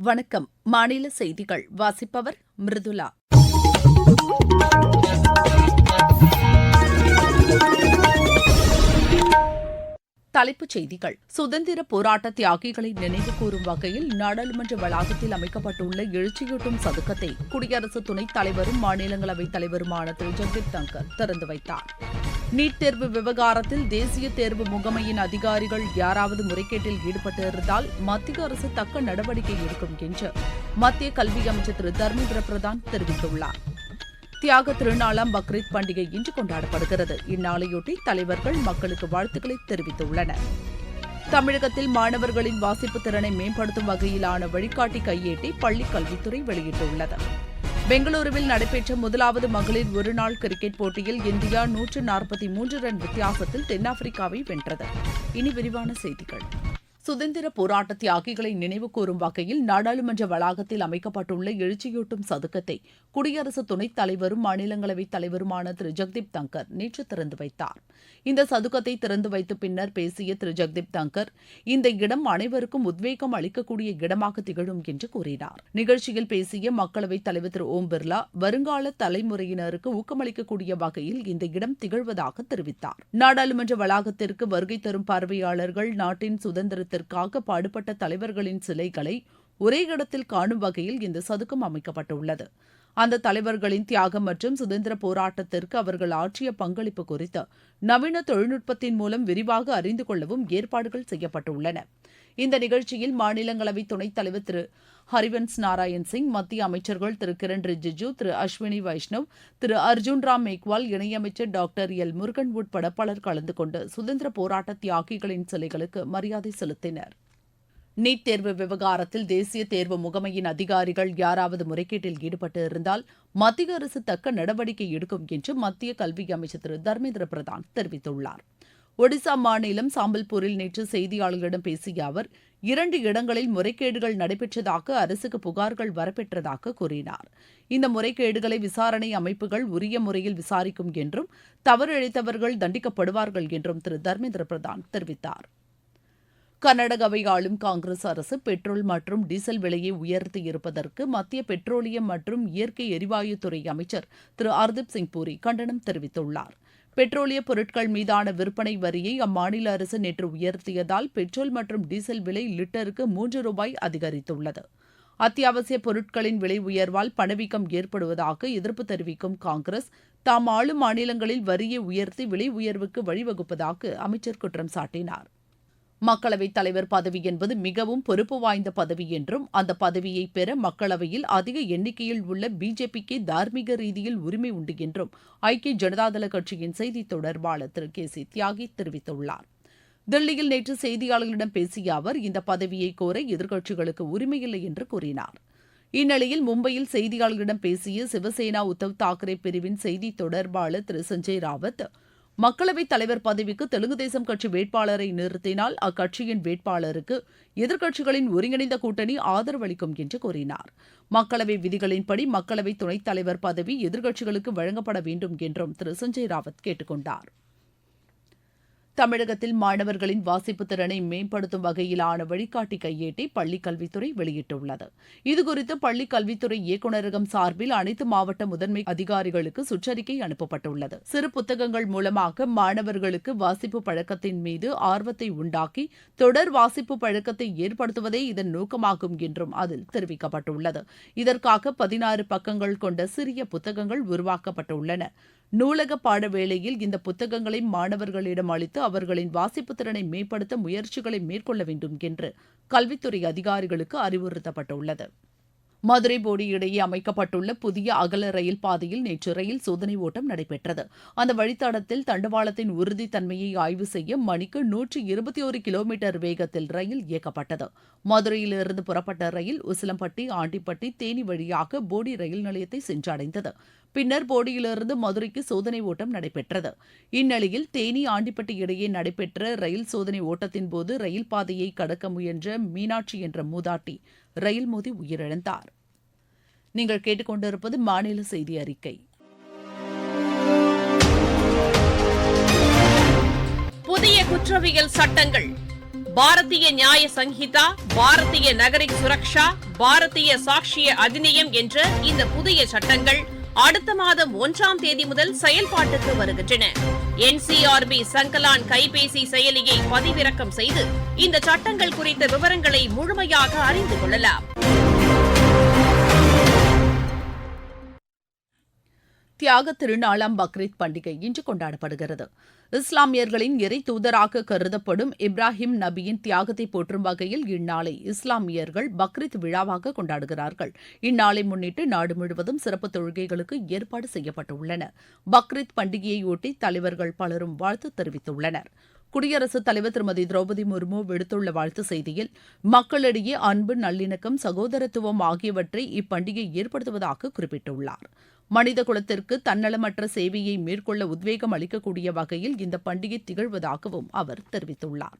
வணக்கம். மாநில செய்திகள். வாசிப்பவர் மிருதுலா தலைப்புச் செய்திகள். சுதந்திர போராட்ட தியாகிகளை நினைவு கூறும் வகையில் நாடாளுமன்ற வளாகத்தில் அமைக்கப்பட்டுள்ள எழுச்சியூட்டும் சதுக்கத்தை குடியரசு துணைத் தலைவரும் மாநிலங்களவைத் தலைவருமான திரு. ஜெகதீப் தங்கர் திறந்து வைத்தார். நீட் தேர்வு விவகாரத்தில் தேசிய தேர்வு முகமையின் அதிகாரிகள் யாராவது முறைகேட்டில் ஈடுபட்டிருந்தால் மத்திய அரசு தக்க நடவடிக்கை எடுக்கும் என்று மத்திய கல்வி அமைச்சர் திரு தர்மேந்திர பிரதான் தெரிவித்துள்ளார். தியாக திருநாளாம் பக்ரீத் பண்டிகை இன்று கொண்டாடப்படுகிறது. இந்நாளையொட்டி தலைவர்கள் மக்களுக்கு வாழ்த்துக்களை தெரிவித்துள்ளனர். தமிழகத்தில் மாணவர்களின் வாசிப்பு திறனை மேம்படுத்தும் வகையிலான வழிகாட்டி கையேட்டை பள்ளிக் கல்வித்துறை வெளியிட்டுள்ளது. பெங்களூருவில் நடைபெற்ற முதலாவது மகளிர் ஒருநாள் கிரிக்கெட் போட்டியில் இந்தியா நூற்று நாற்பத்தி மூன்று ரன் வித்தியாசத்தில் தென்னாப்பிரிக்காவை வென்றது. இனி விரிவான செய்திகள். சுதந்திர போராட்ட தியாகிகளை நினைவு கூறும் வகையில் நாடாளுமன்ற வளாகத்தில் அமைக்கப்பட்டுள்ள எழுச்சியூட்டும் சதுக்கத்தை குடியரசு துணைத் தலைவரும் மாநிலங்களவைத் தலைவருமான திரு. ஜெக்தீப் தங்கர் நேற்று திறந்து வைத்தார். இந்த சதுக்கத்தை திறந்து வைத்த பின்னர் பேசிய திரு. ஜெக்தீப் தங்கர் இந்த இடம் அனைவருக்கும் உத்வேகம் அளிக்கக்கூடிய இடமாக திகழும் என்று கூறினார். நிகழ்ச்சியில் பேசிய மக்களவைத் தலைவர் திரு. ஓம் பிர்லா வருங்கால தலைமுறையினருக்கு ஊக்கமளிக்கக்கூடிய வகையில் இந்த இடம் திகழ்வதாக தெரிவித்தார். நாடாளுமன்ற வளாகத்திற்கு வருகை தரும் பார்வையாளர்கள் நாட்டின் சுதந்திரத்திற்கு சுதந்திரத்திற்காக பாடுபட்ட தலைவர்களின் சிலைகளை ஒரே இடத்தில் காணும் வகையில் இந்த சதுக்கம் அமைக்கப்பட்டுள்ளது. அந்த தலைவர்களின் தியாகம் மற்றும் சுதந்திர போராட்டத்திற்கு அவர்கள் ஆற்றிய பங்களிப்பு குறித்து நவீன தொழில்நுட்பத்தின் மூலம் விரிவாக அறிந்து கொள்ளவும் ஏற்பாடுகள் செய்யப்பட்டுள்ளன. இந்த நிகழ்ச்சியில் மாநிலங்களவை துணைத் தலைவர் திரு ஹரிவன்ஸ் நாராயண் சிங் மத்திய அமைச்சர்கள் திரு கிரண் ரிஜிஜு திரு அஸ்வினி வைஷ்ணவ் திரு அர்ஜுன் ராம் மேக்வால் இணையமைச்சர் டாக்டர் எல் முருகன் உட்பட பலர் கலந்து கொண்டு சுதந்திர போராட்ட தியாகிகளின் சிலைகளுக்கு மரியாதை செலுத்தினர். நீட் தேர்வு விவகாரத்தில் தேசிய தேர்வு முகமையின் அதிகாரிகள் யாராவது முறைகேட்டில் ஈடுபட்டு இருந்தால் மத்திய அரசு தக்க நடவடிக்கை எடுக்கும் என்று மத்திய கல்வி அமைச்சர் திரு தர்மேந்திர பிரதான் தெரிவித்துள்ளார். ஒடிசா மாநிலம் சாம்பல்பூரில் நேற்று செய்தியாளர்களிடம் பேசிய அவர் இரண்டு இடங்களில் முறைகேடுகள் நடைபெற்றதாக அரசுக்கு புகார்கள் வரப்பெற்றதாக கூறினார். இந்த முறைகேடுகளை விசாரணை அமைப்புகள் உரிய முறையில் விசாரிக்கும் என்றும் தவறு இழைத்தவர்கள் தண்டிக்கப்படுவார்கள் என்றும் திரு. தர்மேந்திர பிரதான் தெரிவித்தார். கர்நாடகாவை ஆளும் காங்கிரஸ் அரசு பெட்ரோல் மற்றும் டீசல் விலையை உயர்த்தி இருப்பதற்கு மத்திய பெட்ரோலியம் மற்றும் இயற்கை எரிவாயுத்துறை அமைச்சர் திரு. ஹர்தீப் சிங் பூரி கண்டனம் தெரிவித்துள்ளார். பெட்ரோலிய பொருட்கள் மீதான விற்பனை வரியை அம்மாநில அரசு நேற்று உயர்த்தியதால் பெட்ரோல் மற்றும் டீசல் விலை லிட்டருக்கு மூன்று ரூபாய் அதிகரித்துள்ளது. அத்தியாவசிய பொருட்களின் விலை உயர்வால் பணவீக்கம் ஏற்படுவதாக எதிர்ப்பு தெரிவிக்கும் காங்கிரஸ் தாம் ஆளும் மாநிலங்களில் வரியை உயர்த்தி விலை உயர்வுக்கு வழிவகுப்பதாக அமைச்சர் குற்றம் சாட்டினார். மக்களவைத் தலைவர் பதவி என்பது மிகவும் பொறுப்பு வாய்ந்த பதவி என்றும் அந்த பதவியை பெற மக்களவையில் அதிக எண்ணிக்கையில் உள்ள பிஜேபிக்கு தார்மீக ரீதியில் உரிமை உண்டு என்றும் ஐக்கிய ஜனதாதள கட்சியின் செய்தி தொடர்பாளர் திரு. கே. சி. தியாகி தெரிவித்துள்ளார். தில்லியில் நேற்று செய்தியாளர்களிடம் பேசிய அவர் இந்த பதவியை கோர எதிர்க்கட்சிகளுக்கு உரிமையில்லை என்று கூறினார். இந்நிலையில் மும்பையில் செய்தியாளர்களிடம் பேசிய சிவசேனா உத்தவ் தாக்கரே பிரிவின் செய்தி தொடர்பாளர் திரு. சஞ்சய் ராவத் மக்களவைத் தலைவர் பதவிக்கு தெலுங்கு தேசம் கட்சி வேட்பாளரை நிறுத்தினால் அக்கட்சியின் வேட்பாளருக்கு எதிர்க்கட்சிகளின் ஒருங்கிணைந்த கூட்டணி ஆதரவளிக்கும் என்று கூறினார். மக்களவை விதிகளின்படி மக்களவை துணைத் தலைவர் பதவி எதிர்க்கட்சிகளுக்கு வழங்கப்பட வேண்டும் என்றும் திரு. சஞ்சய் ராவத் கேட்டுக்கொண்டார் தமிழகத்தில் மாணவர்களின் வாசிப்பு திறனை மேம்படுத்தும் வகையிலான வழிகாட்டி கையேட்டை பள்ளிக் கல்வித்துறை வெளியிட்டுள்ளது. இதுகுறித்து பள்ளிக் கல்வித்துறை இயக்குநரகம் சார்பில் அனைத்து மாவட்ட முதன்மை அதிகாரிகளுக்கு சுற்றறிக்கை அனுப்பப்பட்டுள்ளது. சிறு புத்தகங்கள் மூலமாக மாணவர்களுக்கு வாசிப்பு பழக்கத்தின் மீது ஆர்வத்தை உண்டாக்கி தொடர் வாசிப்பு பழக்கத்தை ஏற்படுத்துவதே இதன் நோக்கமாகும் என்றும் அதில் தெரிவிக்கப்பட்டுள்ளது. இதற்காக பதினாறு பக்கங்கள் கொண்ட சிறிய புத்தகங்கள் உருவாக்கப்பட்டுள்ளன. நூலக பாட வேளையில் இந்த புத்தகங்களை மாணவர்களிடம் அளித்து அவர்களின் வாசிப்பு திறனை மேம்படுத்த முயற்சிகளை மேற்கொள்ள வேண்டும் என்று கல்வித்துறை அதிகாரிகளுக்கு அறிவுறுத்தப்பட்டுள்ளது. மதுரை போடி இடையே அமைக்கப்பட்டுள்ள புதிய அகல ரயில் பாதையில் நேற்று ரயில் சோதனை ஓட்டம் நடைபெற்றது. அந்த வழித்தடத்தில் தண்டவாளத்தின் உறுதித்தன்மையை ஆய்வு செய்ய மணிக்கு நூற்றி இருபத்தி ஒரு கிலோமீட்டர் வேகத்தில் ரயில் இயக்கப்பட்டது. மதுரையிலிருந்து புறப்பட்ட ரயில் உசிலம்பட்டி ஆண்டிப்பட்டி தேனி வழியாக போடி ரயில் நிலையத்தை சென்றடைந்தது. பின்னர் போடியிலிருந்து மதுரைக்கு சோதனை ஓட்டம் நடைபெற்றது. இந்நிலையில் தேனி ஆண்டிப்பட்டி இடையே நடைபெற்ற ரயில் சோதனை ஓட்டத்தின் போது ரயில் பாதையை கடக்க முயன்ற மீனாட்சி என்ற மூதாட்டி ரயில் மோதி உயிரிழந்தார். நீங்கள் கேட்டுக்கொண்டிருப்பது மாநில செய்தி அறிக்கை. புதிய குற்றவியல் சட்டங்கள். பாரதிய நியாய சங்கிதா பாரதிய நகரிக் சுரக்ஷா பாரதிய சாட்சிய அதிநியம் என்ற இந்த புதிய சட்டங்கள் அடுத்த மாதம் ஒன்றாம் தேதி முதல் செயல்பாட்டுக்கு வருகின்றன. என்சிஆர்பி சங்கலான் கைபேசி செயலியை பதிவிறக்கம் செய்து இந்த சட்டங்கள் குறித்த விவரங்களை முழுமையாக அறிந்து கொள்ளலாம். தியாக திருநாளாம் பக்ரீத் பண்டிகை இன்று கொண்டாடப்படுகிறது. இஸ்லாமியர்களின் இறை தூதராக கருதப்படும் இப்ராஹிம் நபியின் தியாகத்தை போற்றும் வகையில் இந்நாளை இஸ்லாமியர்கள் பக்ரீத் விழாவாக கொண்டாடுகிறார்கள். இந்நாளை முன்னிட்டு நாடு முழுவதும் சிறப்பு தொழுகைகளுக்கு ஏற்பாடு செய்யப்பட்டுள்ளன. பக்ரீத் பண்டிகையையொட்டி தலைவர்கள் பலரும் வாழ்த்து தெரிவித்துள்ளனர். குடியரசுத் தலைவர் திருமதி திரௌபதி முர்மு விடுத்துள்ள வாழ்த்து செய்தியில் மக்களிடையே அன்பு நல்லிணக்கம் சகோதரத்துவம் ஆகியவற்றை இப்பண்டிகை ஏற்படுத்துவதாக குறிப்பிட்டுள்ளார். மனித குலத்திற்கு தன்னலமற்ற சேவையை மேற்கொள்ள உத்வேகம் அளிக்கக்கூடிய வகையில் இந்த பண்டிகை திகழ்வதாகவும் அவர் தெரிவித்துள்ளார்.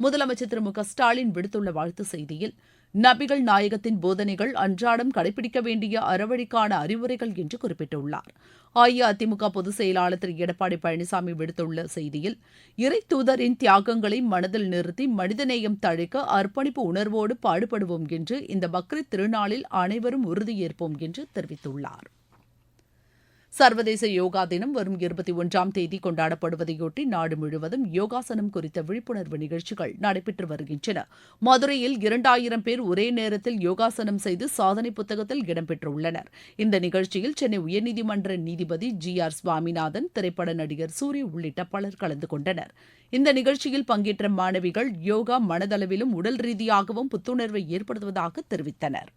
முதலமைச்சர் திரு மு க ஸ்டாலின் விடுத்துள்ள வாழ்த்து செய்தியில் நபிகள் நாயகத்தின் போதனைகள் அன்றாடம் கடைபிடிக்க வேண்டிய அறவழிக்கான அறிவுரைகள் என்று குறிப்பிட்டுள்ளார். அஇஅதிமுக பொதுச் செயலாளர் திரு எடப்பாடி பழனிசாமி விடுத்துள்ள செய்தியில் இறை தூதரின் தியாகங்களை மனதில் நிறுத்தி மனிதநேயம் தழைக்க அர்ப்பணிப்பு உணர்வோடு பாடுபடுவோம் என்று இந்த பக்ரீத் திருநாளில் அனைவரும் உறுதியேற்போம் என்று தெரிவித்துள்ளார். சர்வதேச யோகா தினம் வரும் இருபத்தி ஒன்றாம் தேதி கொண்டாடப்படுவதையொட்டி நாடு முழுவதும் யோகாசனம் குறித்த விழிப்புணர்வு நிகழ்ச்சிகள் நடைபெற்று வருகின்றன. மதுரையில் இரண்டாயிரம் பேர் ஒரே நேரத்தில் யோகாசனம் செய்து சாதனை புத்தகத்தில் இடம்பெற்றுள்ளனர் இந்த நிகழ்ச்சியில் சென்னை உயர்நீதிமன்ற நீதிபதி ஜி ஆர் சுவாமிநாதன் திரைப்பட நடிகர் சூரிய உள்ளிட்ட பலர் கலந்து கொண்டனர். இந்த நிகழ்ச்சியில் பங்கேற்ற மாணவிகள் யோகா மனதளவிலும் உடல் ரீதியாகவும் புத்துணர்வை ஏற்படுத்துவதாக தெரிவித்தனர்.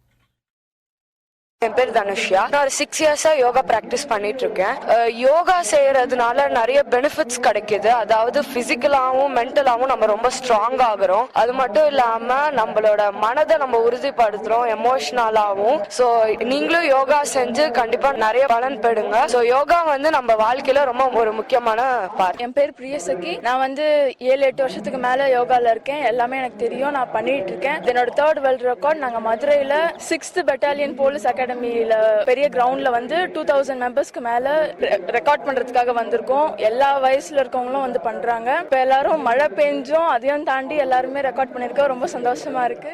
என் பேர் தனுஷ்யா. நான் ஒரு சிக்ஸ் இயர்ஸா யோகா பிராக்டிஸ் பண்ணிட்டு இருக்கேன் யோகா செய்யறதுனால நிறைய பெனிஃபிட்ஸ் கிடைக்குது. அதாவது பிசிக்கலாவும் மென்டலாவும் நம்ம ரொம்ப ஸ்ட்ராங் ஆகுறோம். அது மட்டும் இல்லாம நம்மளோட மனதை நம்ம உறுதிப்படுத்துறோம் எமோஷனலாவும் ஸோ நீங்களும் யோகா செஞ்சு கண்டிப்பா நிறைய பலன் பெடுங்க ஸோ யோகா வந்து நம்ம வாழ்க்கையில ரொம்ப ஒரு முக்கியமான பார்ட் என் பேர் பிரியசகி. நான் வந்து ஏழு எட்டு வருஷத்துக்கு மேல யோகால இருக்கேன். எல்லாமே எனக்கு தெரியும். நான் பண்ணிட்டு இருக்கேன் என்னோட தேர்ட் வேர்ல்ட் ரெக்கார்ட் நாங்க மதுரையில சிக்ஸ்த் பெட்டாலியன் போலீஸ் அகாடமியில பெரிய கிரவுண்ட்ல வந்து டூ தௌசண்ட் மெம்பர்ஸ்க்கு மேல ரெக்கார்ட் பண்றதுக்காக வந்திருக்கோம். எல்லா வயசுல இருக்கவங்களும் வந்து பண்றாங்க. இப்ப எல்லாரும் மழை பெஞ்சும் அதையும் தாண்டி எல்லாருமே ரெக்கார்ட் பண்ணிருக்கோம் ரொம்ப சந்தோஷமா இருக்கு.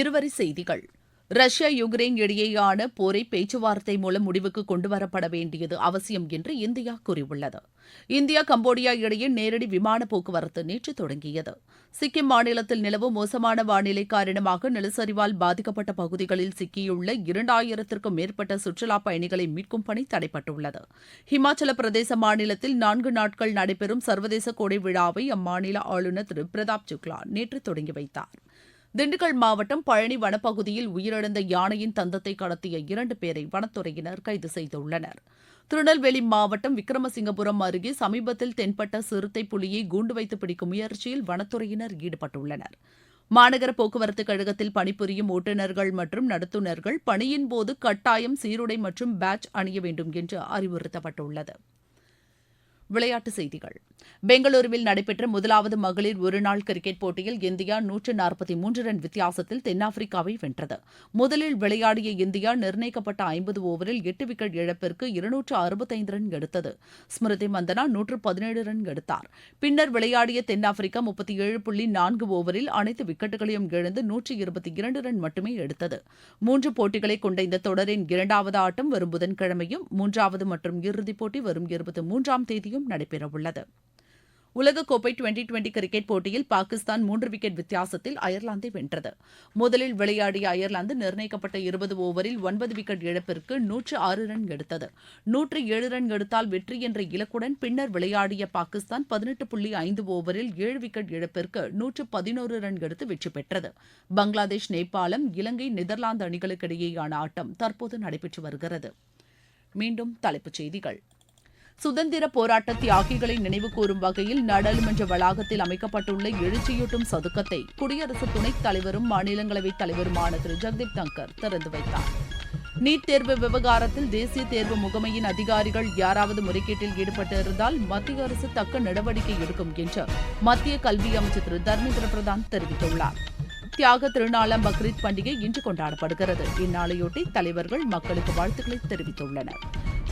இருவரி செய்திகள். ரஷ்யா யுக்ரைன் இடையேயான போரை பேச்சுவார்த்தை மூலம் முடிவுக்கு கொண்டுவரப்பட வேண்டியது அவசியம் என்று இந்தியா கூறியுள்ளது. இந்தியா கம்போடியா இடையே நேரடி விமான போக்குவரத்து நேற்று தொடங்கியது. சிக்கிம் மாநிலத்தில் நிலவும் மோசமான வானிலை காரணமாக நிலச்சரிவால் பாதிக்கப்பட்ட பகுதிகளில் சிக்கியுள்ள இரண்டாயிரத்திற்கும் மேற்பட்ட சுற்றுலாப் பயணிகளை மீட்கும் பணி தடைப்பட்டுள்ளது ஹிமாச்சல பிரதேச மாநிலத்தில் நான்கு நாட்கள் நடைபெறும் சர்வதேச கோடை விழாவை அம்மாநில ஆளுநர் திரு பிரதாப் சுக்லா நேற்று தொடங்கி வைத்தார். திண்டுக்கல் மாவட்டம் பழனி வனப்பகுதியில் உயிரிழந்த யானையின் தந்தத்தை கடத்திய இரண்டு பேரை வனத்துறையினர் கைது செய்துள்ளனர். திருநெல்வேலி மாவட்டம் விக்ரமசிங்கபுரம் அருகே சமீபத்தில் தென்பட்ட சிறுத்தை புலியை கூண்டு வைத்து பிடிக்கும் முயற்சியில் வனத்துறையினர் ஈடுபட்டுள்ளனர். மாநகர போக்குவரத்து கழகத்தில் பணிபுரியும் ஓட்டுநர்கள் மற்றும் நடத்துனர்கள் பணியின் போது கட்டாயம் சீருடை மற்றும் பேட்ச் அணிய வேண்டும் என்று அறிவுறுத்தப்பட்டுள்ளது. விளையாட்டுச் செய்திகள். பெங்களூருவில் நடைபெற்ற முதலாவது மகளிர் ஒருநாள் கிரிக்கெட் போட்டியில் இந்தியா நூற்று நாற்பத்தி மூன்று ரன் வித்தியாசத்தில் தென்னாப்பிரிக்காவை வென்றது. முதலில் விளையாடிய இந்தியா நிர்ணயிக்கப்பட்ட ஐம்பது ஓவரில் எட்டு விக்கெட் இழப்பிற்கு இருநூற்று அறுபத்தைந்து ரன் எடுத்தது. ஸ்மிருதி மந்தனா நூற்று பதினேழு ரன் எடுத்தார். பின்னர் விளையாடிய தென்னாப்பிரிக்கா முப்பத்தி ஏழு புள்ளி நான்கு ஓவரில் அனைத்து விக்கெட்டுகளையும் இழந்து நூற்றி இருபத்தி இரண்டு ரன் மட்டுமே எடுத்தது. மூன்று போட்டிகளை கொண்ட இந்த தொடரின் இரண்டாவது ஆட்டம் வரும் புதன்கிழமையும் மூன்றாவது மற்றும் இறுதிப் போட்டி வரும் இருபத்தி மூன்றாம் தேதியும் போட்டியும் நடைபெறவுள்ளது. உலகக்கோப்பை டுவெண்டி டுவெண்டி கிரிக்கெட் போட்டியில் பாகிஸ்தான் மூன்று விக்கெட் வித்தியாசத்தில் அயர்லாந்தை வென்றது. முதலில் விளையாடிய அயர்லாந்து நிர்ணயிக்கப்பட்ட இருபது ஓவரில் ஒன்பது விக்கெட் இழப்பிற்கு நூற்று ஆறு ரன் எடுத்தது. நூற்று ஏழு ரன் எடுத்தால் வெற்றி என்ற இலக்குடன் பின்னர் விளையாடிய பாகிஸ்தான் பதினெட்டு புள்ளி ஐந்து ஓவரில் ஏழு விக்கெட் இழப்பிற்கு நூற்று பதினோரு ரன் எடுத்து வெற்றி பெற்றது. பங்களாதேஷ் நேபாளம் இலங்கை நெதர்லாந்து அணிகளுக்கிடையேயான ஆட்டம் தற்போது நடைபெற்று வருகிறது. மீண்டும் தலைப்புச் செய்திகள். சுதந்திர போராட்ட தியாகிகளை நினைவு கூறும் வகையில் நாடாளுமன்ற வளாகத்தில் அமைக்கப்பட்டுள்ள எழுச்சியூட்டும் சதுக்கத்தை குடியரசு துணைத் தலைவரும் மாநிலங்களவைத் தலைவருமான திரு. ஜெகதீப் தங்கர் திறந்து வைத்தார். நீட் தேர்வு விவகாரத்தில் தேசிய தேர்வு முகமையின் அதிகாரிகள் யாராவது முறைகேட்டில் ஈடுபட்டிருந்தால் மத்திய அரசு தக்க நடவடிக்கை எடுக்கும் என்று மத்திய கல்வி அமைச்சர் திரு. தர்மேந்திர பிரதான் தெரிவித்துள்ளார். தியாக திருநாளாம் பக்ரீத் பண்டிகை இன்று கொண்டாடப்படுகிறது. இந்நாளையொட்டி தலைவர்கள் மக்களுக்கு வாழ்த்துக்களை தெரிவித்துள்ளனர்.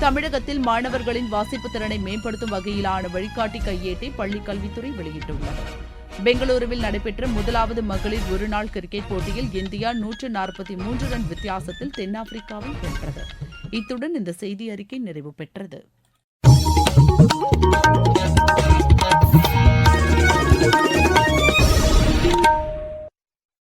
தமிழகத்தில் மாணவர்களின் வாசிப்பு திறனை மேம்படுத்தும் வகையிலான வழிகாட்டி கையேட்டை பள்ளிக் கல்வித்துறை வெளியிட்டுள்ளது. பெங்களூருவில் நடைபெற்ற முதலாவது மகளிர் ஒருநாள் கிரிக்கெட் போட்டியில் இந்தியா நூற்று நாற்பத்தி மூன்று ரன் வித்தியாசத்தில் தென்னாப்பிரிக்காவை வென்றது. இத்துடன் இந்த செய்தி அறிக்கை நிறைவு பெற்றது.